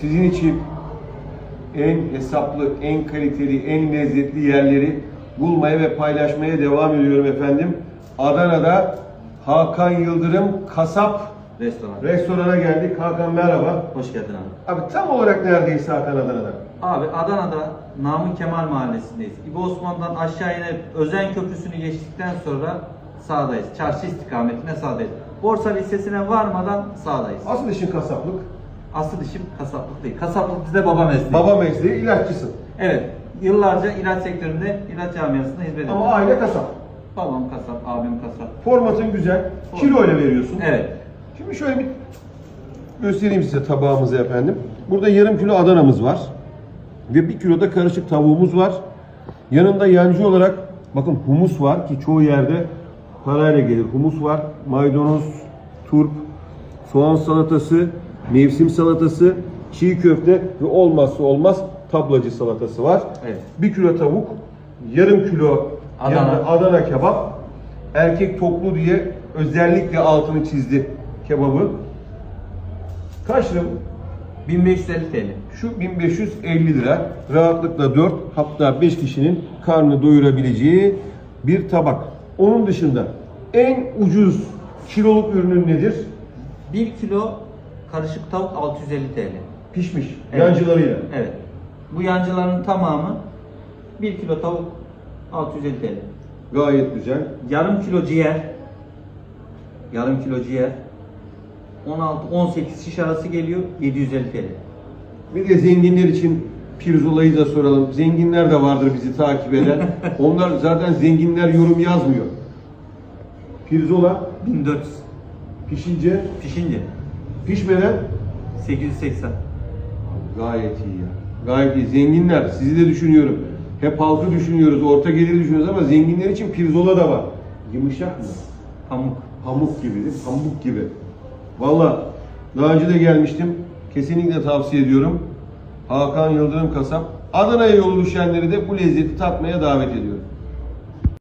sizin için en hesaplı, en kaliteli, en lezzetli yerleri bulmaya ve paylaşmaya devam ediyorum efendim. Adana'da Hakan Yıldırım Kasap Restoran. restorana geldik. Hakan merhaba. Hoş geldin abi. Abi tam olarak neredeyiz Hakan Adana'da? Abi Adana'da Namık Kemal Mahallesi'ndeyiz. İbo Osman'dan aşağı inip Özen Köprüsü'nü geçtikten sonra sağdayız. Çarşı istikametine sağdayız. Borsa Lisesi'ne varmadan sağdayız. Asıl işin kasaplık. Asıl işim kasaplık değil. Kasaplık bizde baba mesleği. Baba mesleği ilaççısın. Evet. Yıllarca ilaç sektöründe, ilaç camiasında hizmet ettim. Ama aile kasap. Babam kasap, abim kasap. Formatın güzel. Kilo ile veriyorsun. Evet. Şimdi şöyle bir göstereyim size tabağımızı efendim. Burada yarım kilo Adana'mız var. Ve bir kilo da karışık tavuğumuz var. Yanında yancı olarak bakın humus var ki çoğu yerde parayla gelir. Humus var, maydanoz, turp, soğan salatası, mevsim salatası, çiğ köfte ve olmazsa olmaz tablacı salatası var. Evet. Bir kilo tavuk, yarım kilo Adana. Adana kebap. Erkek toplu diye özellikle altını çizdi kebabı. Kaç lira bu? 1550 TL. Şu 1550 lira. Rahatlıkla 4 hatta 5 kişinin karnını doyurabileceği bir tabak. Onun dışında en ucuz kiloluk ürünün nedir? 1 kilo karışık tavuk 650 TL. Pişmiş. Evet. Yancılarıyla. Evet. Bu yancıların tamamı 1 kilo tavuk 650 TL. Gayet güzel. Yarım kilo ciğer yarım kilo ciğer 16-18 şiş arası geliyor 750 TL. Bir de zenginler için pirzolayı da soralım. Zenginler de vardır bizi takip eden. Onlar zaten zenginler yorum yazmıyor. Pirzola 1400 pişince, pişince pişmeden 880. Gayet iyi ya. Gayet iyi. Zenginler, sizi de düşünüyorum. Hep halkı düşünüyoruz, orta geliri düşünüyoruz ama zenginler için pirzola da var. Yumuşak mı? Pamuk. Pamuk gibi, değil mi? Pamuk gibi. Valla daha önce de gelmiştim. Kesinlikle tavsiye ediyorum. Hakan Yıldırım Kasap. Adana'ya yolu düşenleri de bu lezzeti tatmaya davet ediyorum.